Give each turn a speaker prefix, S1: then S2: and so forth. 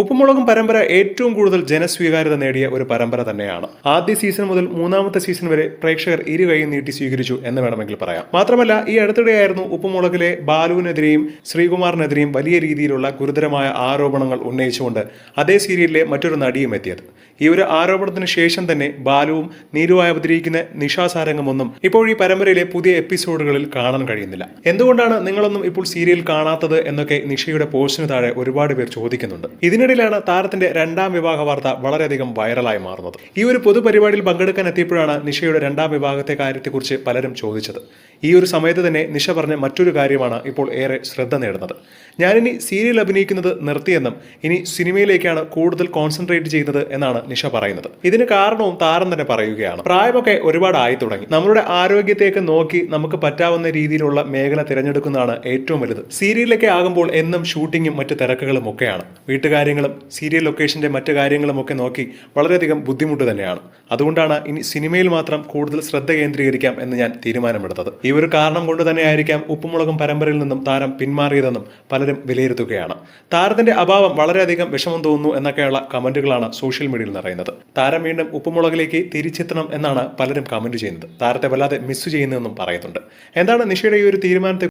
S1: ഉപ്പുമുളകും പരമ്പര ഏറ്റവും കൂടുതൽ ജനസ്വീകാര്യത നേടിയ ഒരു പരമ്പര തന്നെയാണ്. ആദ്യ സീസൺ മുതൽ മൂന്നാമത്തെ സീസൺ വരെ പ്രേക്ഷകർ ഇരു നീട്ടി സ്വീകരിച്ചു എന്ന് വേണമെങ്കിൽ പറയാം. മാത്രമല്ല ഈ അടുത്തിടെയായിരുന്നു ഉപ്പുമുളകിലെ ബാലുവിനെതിരെയും ശ്രീകുമാറിനെതിരെയും വലിയ രീതിയിലുള്ള ഗുരുതരമായ ആരോപണങ്ങൾ ഉന്നയിച്ചുകൊണ്ട് അതേ സീരിയലിലെ മറ്റൊരു നടിയും എത്തിയത്. ഈ ഒരു ആരോപണത്തിന് ശേഷം തന്നെ ബാലുവും നീരുവായി അവതരിക്കുന്ന നിശാസാരംഗമൊന്നും ഇപ്പോൾ ഈ പരമ്പരയിലെ പുതിയ എപ്പിസോഡുകളിൽ കാണാൻ കഴിയുന്നില്ല. എന്തുകൊണ്ടാണ് നിങ്ങളൊന്നും ഇപ്പോൾ സീരിയൽ കാണാത്തത് എന്നൊക്കെ നിഷയുടെ പോസ്റ്റിന് താഴെ ഒരുപാട് പേർ ചോദിക്കുന്നുണ്ട്. ഇതിനിടയിലാണ് താരത്തിന്റെ രണ്ടാം വിവാഹ വാർത്ത വളരെയധികം വൈറലായി മാറുന്നത്. ഈ ഒരു പൊതുപരിപാടിയിൽ പങ്കെടുക്കാൻ എത്തിയപ്പോഴാണ് നിഷയുടെ രണ്ടാം വിവാഹത്തെ കാര്യത്തെക്കുറിച്ച് പലരും ചോദിച്ചത്. ഈ ഒരു സമയത്ത് തന്നെ നിഷ പറഞ്ഞ മറ്റൊരു കാര്യമാണ് ഇപ്പോൾ ഏറെ ശ്രദ്ധ നേടുന്നത്. ഞാനിനി സീരിയൽ അഭിനയിക്കുന്നത് നിർത്തിയെന്നും ഇനി സിനിമയിലേക്കാണ് കൂടുതൽ കോൺസെൻട്രേറ്റ് ചെയ്യുന്നത് എന്നാണ് നിഷ പറയുന്നത്. ഇതിന് കാരണവും താരം തന്നെ പറയുകയാണ്. പ്രായമൊക്കെ ഒരുപാട് ആയി തുടങ്ങി. നമ്മുടെ ആരോഗ്യത്തേക്ക് നോക്കി നമുക്ക് പറ്റാവുന്ന രീതിയിലുള്ള മേഖല തിരഞ്ഞെടുക്കുന്നതാണ് ഏറ്റവും വലുത്. സീരിയലൊക്കെ ആകുമ്പോൾ എന്നും ഷൂട്ടിങ്ങും മറ്റു തിരക്കുകളും ഒക്കെയാണ്. വീട്ടുകാര്യങ്ങളും സീരിയൽ ലൊക്കേഷന്റെ മറ്റു കാര്യങ്ങളും ഒക്കെ നോക്കി വളരെയധികം ബുദ്ധിമുട്ട് തന്നെയാണ്. അതുകൊണ്ടാണ് ഇനി സിനിമയിൽ മാത്രം കൂടുതൽ ശ്രദ്ധ കേന്ദ്രീകരിക്കാം എന്ന് ഞാൻ തീരുമാനമെടുത്തത്. ഈ ഒരു കാരണം കൊണ്ട് തന്നെയായിരിക്കാം ഉപ്പുമുളകും പരമ്പരയിൽ നിന്നും താരം പിന്മാറിയതെന്നും പലരും വിലയിരുത്തുകയാണ്. താരത്തിന്റെ അഭാവം വളരെയധികം വിഷമം തോന്നുന്നു എന്നൊക്കെയുള്ള കമന്റുകളാണ് സോഷ്യൽ മീഡിയയിൽ നിറയുന്നത്. താരം വീണ്ടും ഉപ്പുമുളകിലേക്ക് തിരിച്ചെത്തണം എന്നാണ് പലരും കമന്റ് ചെയ്യുന്നത്. താരത്തെ വല്ലാതെ മിസ് ചെയ്യുന്നതെന്നും പറയുന്നുണ്ട്. എന്താണ് നിഷയുടെ ഈ ഒരു തീരുമാനത്തെ